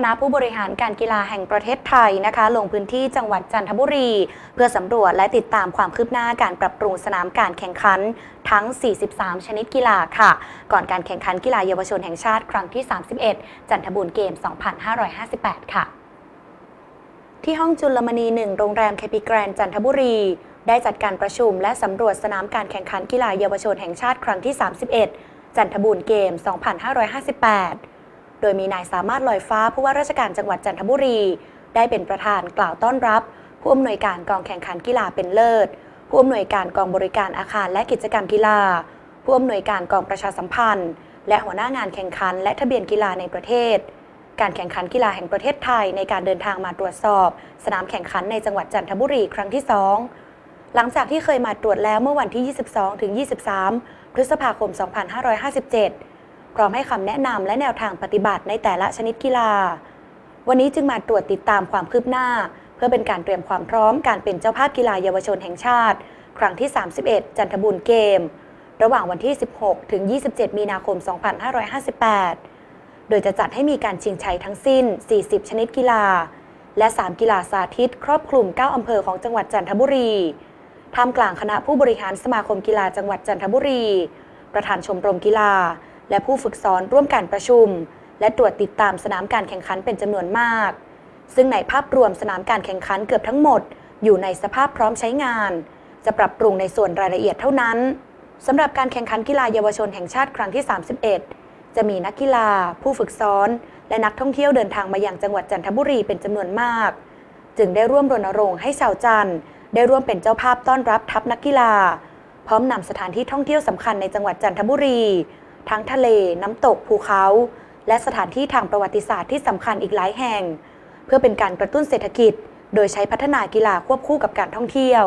คณะผู้บริหารการกีฬาแห่งประเทศไทยนะคะ ลงพื้นที่จังหวัดจันทบุรี เพื่อสำรวจและติดตามความคืบหน้าการปรับปรุงสนามการแข่งขันทั้ง 43 ชนิดกีฬาค่ะ ก่อนการแข่งขันกีฬาเยาวชนแห่งชาติครั้งที่ 31 จันทบุรีเกม 2558 ค่ะ ที่ห้องจุลมณีหนึ่งโรงแรมเคปิแกรนจันทบุรีได้จัดการประชุมและสำรวจสนามการแข่งขันกีฬาเยาวชนแห่งชาติครั้งที่ 31 จันทบูรณ์เกม 2558 โดยมีนายสามารถลอยฟ้าผู้ว่าราชการจังหวัดจันทบุรี ได้เป็นประธานกล่าวต้อนรับ ผู้อำนวยการกองแข่งขันกีฬาเป็นเลิศ ผู้อำนวยการกองบริการอาคารและกิจกรรมกีฬา ผู้อำนวยการกองประชาสัมพันธ์ และหัวหน้างานแข่งขัน และทะเบียนกีฬาในประเทศ การแข่งขันกีฬาแห่งประเทศไทยในการเดินทางมาตรวจสอบ สนามแข่งขันในจังหวัดจันทบุรีครั้งที่ 2หลังจากที่เคยมาตรวจแล้วเมื่อวันที่ 22 ถึง 23 พฤษภาคม 2557 ร้อมให้คำแนะนำและแนวทางปฏิบัติในแต่ละชนิดกีฬา วันนี้จึงมาตรวจติดตามความคืบหน้า เพื่อเป็นการเตรียมความพร้อมการเป็นเจ้าภาพกีฬาเยาวชนแห่งชาติ ครั้งที่ 31 จันทบุรีเกม ระหว่างวันที่ 16 ถึง 27 มีนาคม 2558 โดยจะจัดให้มีการชิงชัยทั้งสิ้น 40 ชนิดกีฬา และ 3 กีฬาสาธิต ครอบคลุม 9 อำเภอของจังหวัดจันทบุรีท่ามกลางคณะผู้บริหารสมาคมกีฬาจังหวัดจันทบุรี ประธานชมรมกีฬา และผู้ฝึกสอนร่วมการประชุม และตรวจติดตามสนามการแข่งขันเป็นจำนวนมาก ซึ่งในภาพรวมสนามการแข่งขันเกือบทั้งหมด อยู่ในสภาพพร้อมใช้งาน จะปรับปรุงในส่วนรายละเอียดเท่านั้นสำหรับการแข่งขันกีฬาเยาวชนแห่งชาติครั้งที่ 31 จะมีนักกีฬา ผู้ฝึกซ้อน และนักท่องเที่ยวเดินทางมาอยังจังหวัดจันทบุรีเป็นจำนวนมาก จึงได้ร่วมรณรงค์ให้ชาวจันทร์ได้ร่วมเป็นเจ้าภาพต้อนรับทัพนักกีฬา พร้อมนำสถานที่ท่องเที่ยวสำคัญในจังหวัดจันทบุรี ทั้งทะเล น้ำตกภูเขา และสถานที่ทางประวัติศาสตร์ที่สำคัญอีกหลายแห่ง เพื่อเป็นการกระตุ้นเศรษฐกิจ โดยใช้พัฒนากีฬาควบคู่กับการท่องเที่ยว